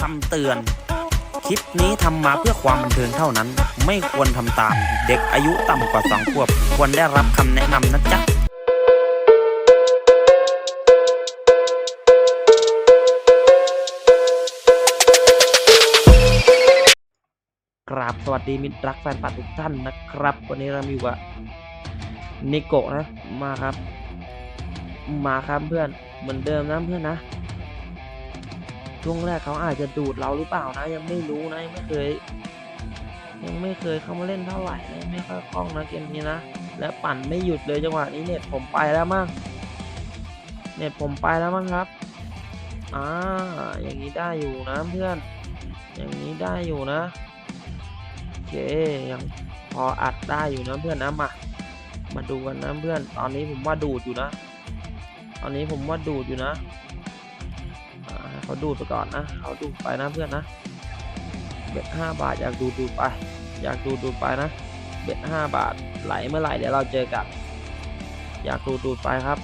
คำเตือน คลิปนี้ทำมาเพื่อความบันเทิงเท่านั้น ไม่ควรทำตาม เด็กอายุต่ำกว่าสองขวบ ควรได้รับคำแนะนำนะจ๊ะ กราบสวัสดีมิตรรักแฟนปัดทุกท่านนะครับ วันนี้เรามีอยู่กับนิโกะนะ มาครับ มาครับเพื่อน เหมือนเดิมนะเพื่อนนะ ช่วงแรกเขาอาจจะดูดเราหรือเปล่านะ ยังไม่รู้นะยังไม่เคย ยังไม่เคยเข้ามาเล่นเท่าไหร่นะไม่ค่อยคล่องนะเกมนี้นะและปั่นไม่หยุดเลยจังหวะนี้เน็ตผมไปแล้วมั้งเน็ตผมไปแล้วมั้งครับอ่าอย่างนี้ได้อยู่นะเพื่อน อย่างนี้ได้อยู่นะโอเคยังพออัดได้อยู่นะเพื่อนนะมามาดูกันนะเพื่อน ตอนนี้ผมว่าดูดอยู่นะ ตอนนี้ผมว่าดูดอยู่นะ เขาดูดไปก่อนนะเขาดูดไปนะเพื่อนนะเบ็ดห้าบาทอยากดูดูดไป อยากดูดูดไปนะ เบ็ดห้าบาทไหลเมื่อไหร่เดี๋ยวเราเจอกัน อยากดูดูดไปครับ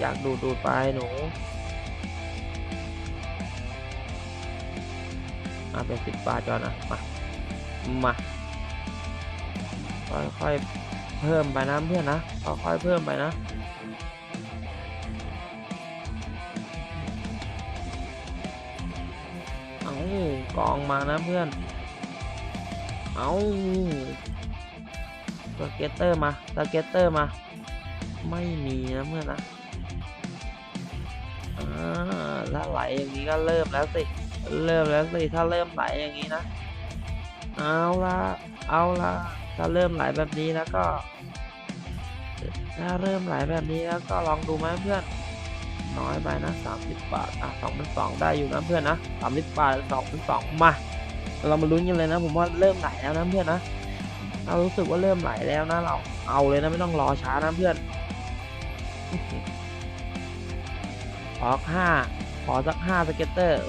อยากดูดูดไปหนูอะเป็นสิบบาทจอนนะมามาค่อยๆเพิ่มไปนะเพื่อนนะค่อยๆเพิ่มไปนะ กองมานะเพื่อน เอาสเก็ตเตอร์มาสเก็ตเตอร์มา ไม่มีนะเพื่อนนะอ่าถ้าไหลอย่างนี้ก็เริ่มแล้วสิ เริ่มแล้วสิ ถ้าเริ่มไหลอย่างนี้นะ เอาละเอาละถ้าเริ่มไหลแบบนี้แล้วก็ ถ้าเริ่มไหลแบบนี้แล้วก็ลองดูไหมเพื่อน น้อยไปนะสามสิบบาทอะสองพันสองได้อยู่นะเพื่อนนะสามสิบบาทสองพันสองมา เรามาลุ้นกันเลยนะ ผมว่าเริ่มไหลแล้วนะเพื่อนนะเรารู้สึกว่าเริ่มไหลแล้วนะเราเอาเลยนะไม่ต้องรอช้านะเพื่อนขอห้าขอสักห้าสเก็ตเตอร์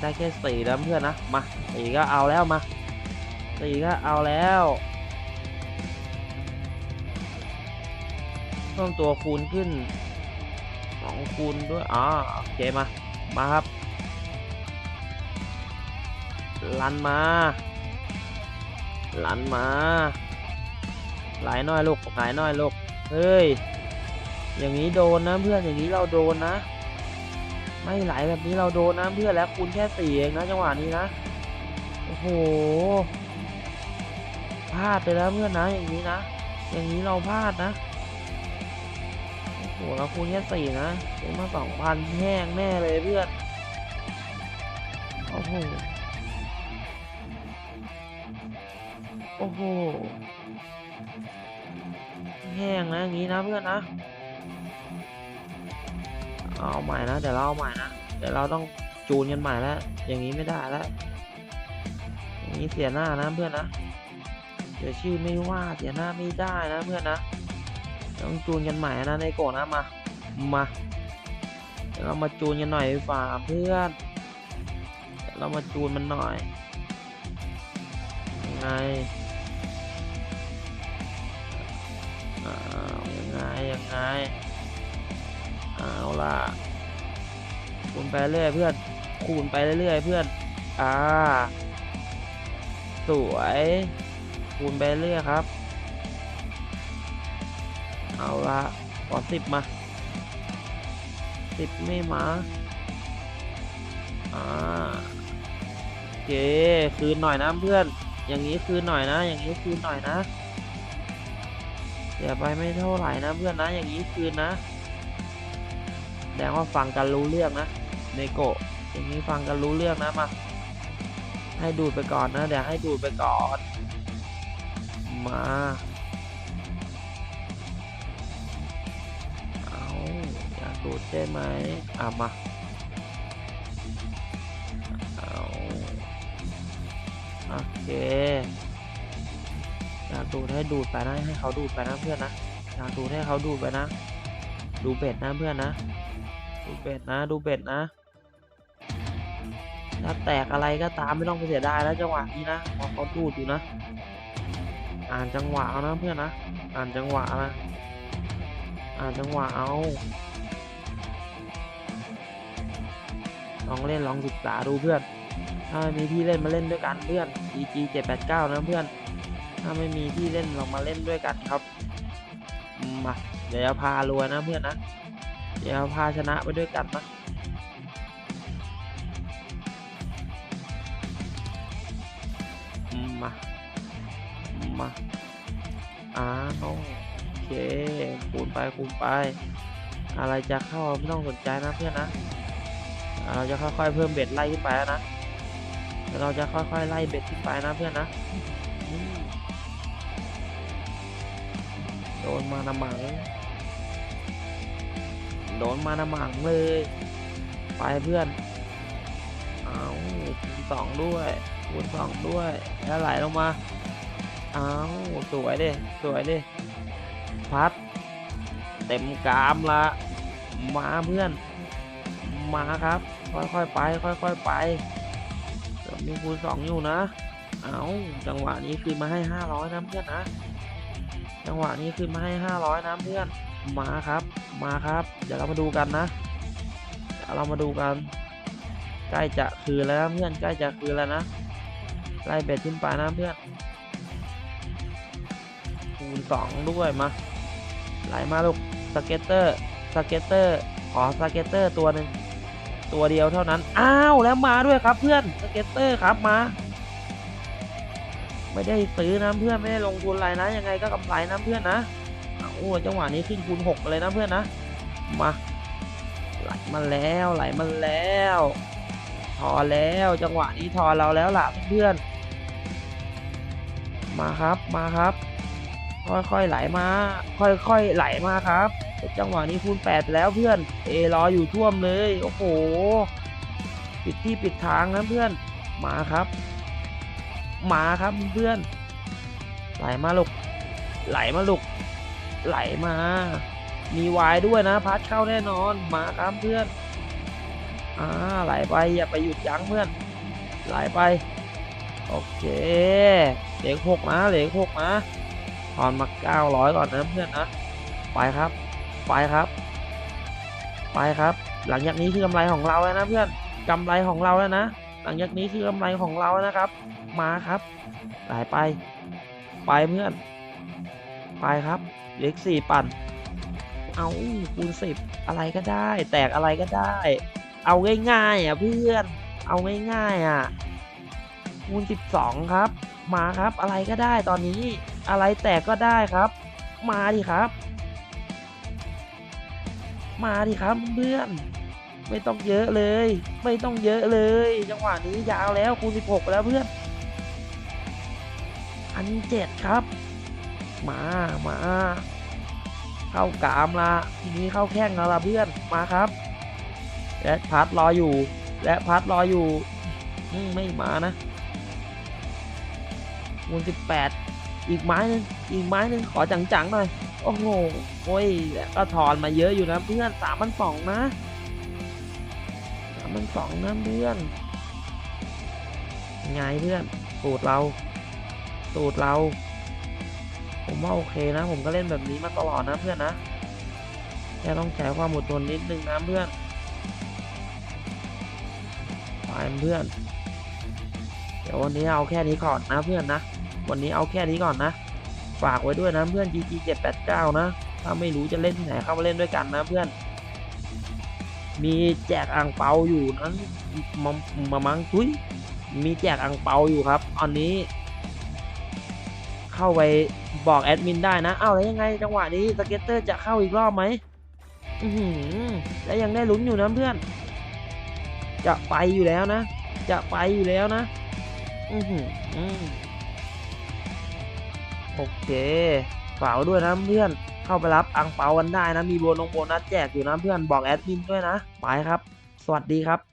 ได้แค่สี่แล้วเพื่อนนะมาสี่ก็เอาแล้วมาสี่ก็เอาแล้วเพิ่มตัวคูณขึ้น สองคูณด้วยอ๋อโอเคมา มาครับ ลันมาลันมา หลายน้อยลูกหลายน้อยลูก เฮ้ย อย่างนี้โดนนะเพื่อน อย่างนี้เราโดนนะ ไม่ไหลแบบนี้เราโดนนะเพื่อนแล้วคูณแค่สี่เองนะจังหวะนี้นะ โอ้โห พลาดไปแล้วเพื่อนนะ อย่างนี้นะ อย่างนี้เราพลาดนะ หเราคูณแค่สี่นะเป็นมาสองพันแห้งแน่เลยเพื่อนโอ้โห โอ้โห แห้งนะอย่างนี้นะเพื่อนนะ เอาใหม่นะเดี๋ยวเราเอาใหม่นะ เดี๋ยวเราต้องจูนกันใหม่แล้ว อย่างนี้ไม่ได้แล้ว อย่างนี้เสียหน้านะเพื่อนนะ เดี๋ยวชื่อไม่ว่าเสียหน้าไม่ได้นะเพื่อนนะ ต้องจูนกันใหม่นะในโกนะมา มาเดี๋ยวเรามาจูนกันหน่อยดีกว่าเพื่อนเดี๋ยวเรามาจูนมันหน่อยยังไงยังไงยังไงเอาล่ะคูณไปเรื่อยเพื่อนคูณไปเรื่อยเพื่อนอ่าสวยคูณไปเรื่อยครับ เอาละขอสิบมาสิบไม่มาอ่าโอเคคืนหน่อยนะเพื่อน อย่างนี้คืนหน่อยนะ อย่างนี้คืนหน่อยนะเสียไปไม่เท่าไหร่นะเพื่อนนะ อย่างนี้คืนนะแสดงว่าฟังกันรู้เรื่องนะเนโกะอย่างนี้ฟังกันรู้เรื่องนะมาให้ดูดไปก่อนนะเดี๋ยวให้ดูดไปก่อน มา อยากดูดใช่ไหมอะมาเอาโอเคอยากดูดให้ดูดไปนะให้เขาดูดไปนะเพื่อนนะอยากดูดให้เขาดูดไปนะ ดูเบ็ดนะเพื่อนนะ ดูเบ็ดนะ ดูเบ็ดนะถ้าแตกอะไรก็ตามไม่ต้องไปเสียดายแล้วจังหวะนี้นะพราะเขาดูดอยู่นะ อ่านจังหวะเอานะเพื่อนนะ อ่านจังหวะนะ อ่านจังหวะเอา ลองเล่นลองศึกษาดูเพื่อน ถ้ามีที่เล่นมาเล่นด้วยกันเพื่อน EG 789นะเพื่อน ถ้าไม่มีที่เล่นเรามาเล่นด้วยกันครับมาเดี๋ยวพารวยนะเพื่อนนะเดี๋ยวพาชนะไปด้วยกันนะมา มาอ้าวโอเคคูณไปคูณไป อะไรจะเข้าไม่ต้องสนใจนะเพื่อนนะ เราจะค่อยๆเพิ่มเบ็ดไล่ขึ้นไปนะเราจะค่อยๆไล่เบ็ดขึ้นไปนะเพื่อนนะโดนมาหนะหมังโดนมาหนะหมังเลย ไปเพื่อนเอาคูณสองด้วยคูณสองด้วยแล้วไหลลงมาเอาสวยดิสวยดิพัด เต็มกามละมาเพื่อน มาครับ ค่อยๆไป ค่อยๆไปเดี๋ยวมีคูณสองอยู่นะ เอาจังหวะนี้คืนมาให้ห้าร้อยนะเพื่อนนะ จังหวะนี้คืนมาให้ห้าร้อยนะเพื่อน มาครับ มาครับ เดี๋ยวเรามาดูกันนะเดี๋ยวเรามาดูกัน ใกล้จะคืนแล้วนะเพื่อน ใกล้จะคืนแล้วนะไล่เบ็ดขึ้นไปนะเพื่อนคูณสองด้วยมา ไหลมาลูกสเก็ตเตอร์สเก็ตเตอร์ขอสเก็ตเตอร์ตัวหนึ่ง ตัวเดียวเท่านั้น อ้าวแล้วมาด้วยครับเพื่อนสเก็ตเตอร์ครับมา ไม่ได้ซื้อนะเพื่อนไม่ได้ลงทุนอะไรนะ ยังไงก็กำไรนะเพื่อนนะโอ้จังหวะนี้ขึ้นคูณหกเลยนะเพื่อนนะมาไหลมาแล้วไหลมาแล้ว ทอแล้วจังหวะนี้ทอเราแล้วล่ะเพื่อนมาครับมาครับ ค่อยๆไหลมา ค่อยๆไหลมาครับ จังหวะนี้คูณแปดไปแล้วเพื่อนเอรออยู่ท่วมเลย โอ้โห ปิดที่ปิดทางนะเพื่อน มาครับ มาครับเพื่อน ไหลมาลูก ไหลมาลูก ไหลมา มีวายด้วยนะพัดเข้าแน่นอน มาครับเพื่อน อ่า ไหลไปอย่าไปหยุดยั้งเพื่อน ไหลไป โอเค เหลือหกนะ เหลือหกนะทอนมาเก้าร้อยก่อนนะเพื่อนนะ ไปครับ ไปครับ ไปครับ หลังจากนี้คือกำไรของเราแล้วนะเพื่อนกำไรของเราแล้วนะ หลังจากนี้คือกำไรของเราแล้วนะครับ มาครับไหลไป ไปเพื่อน ไปครับเล็กสี่ปั่น เอาคูณสิบอะไรก็ได้ แตกอะไรก็ได้ เอาง่ายๆอะเพื่อน เอาง่ายๆอะคูณ12ครับ มาครับอะไรก็ได้ตอนนี้ อะไรแตกก็ได้ครับ มาดิครับ มาดิครับเพื่อนไม่ต้องเยอะเลย ไม่ต้องเยอะเลย จังหวะนี้ยาวแล้วคูณ16 แล้วเพื่อนอันเจ็ดครับ มามา เข้ากามละทีนี้เข้าแข้งแล้วละเพื่อนมาครับ และพัดรออยู่ และพัดรออยู่ไม่มานะคูณสิบแปดอีกไม้นึงอีกไม้นึงขอจังๆหน่อย โอ้โหโอ้ยก็ถอนมาเยอะอยู่นะเพื่อนสามพันสองนะสามพันสองนะเพื่อน ไงเพื่อนสูตรเราสูตรเรา ผมว่าโอเคนะ ผมก็เล่นแบบนี้มาตลอดนะเพื่อนนะแค่ต้องใช้ความอดทนนิดนึงนะเพื่อนไปเพื่อน เดี๋ยววันนี้เอาแค่นี้ก่อนนะเพื่อนนะ วันนี้เอาแค่นี้ก่อนนะ ฝากไว้ด้วยนะเพื่อน GG 789 นะ ถ้าไม่รู้จะเล่นที่ไหนเข้ามาเล่นด้วยกันนะเพื่อน มีแจกอ่างเปาอยู่นั้นมามามังทุยมีแจกอ่างเปาอยู่ครับ อันนี้ เข้าไปบอกแอดมินได้นะเอ้าแล้วยังไงจังหวะนี้สเก็ตเตอร์จะเข้าอีกรอบไหมและยังได้ลุ้นอยู่นะเพื่อน จะไปอยู่แล้วนะ จะไปอยู่แล้วนะ อือหือ โอเคฝากด้วยนะเพื่อนเข้าไปรับอังเปากันได้นะมีโบนงโบนัสแจกอยู่นะเพื่อนบอกแอดมินด้วยนะไปครับ สวัสดีครับ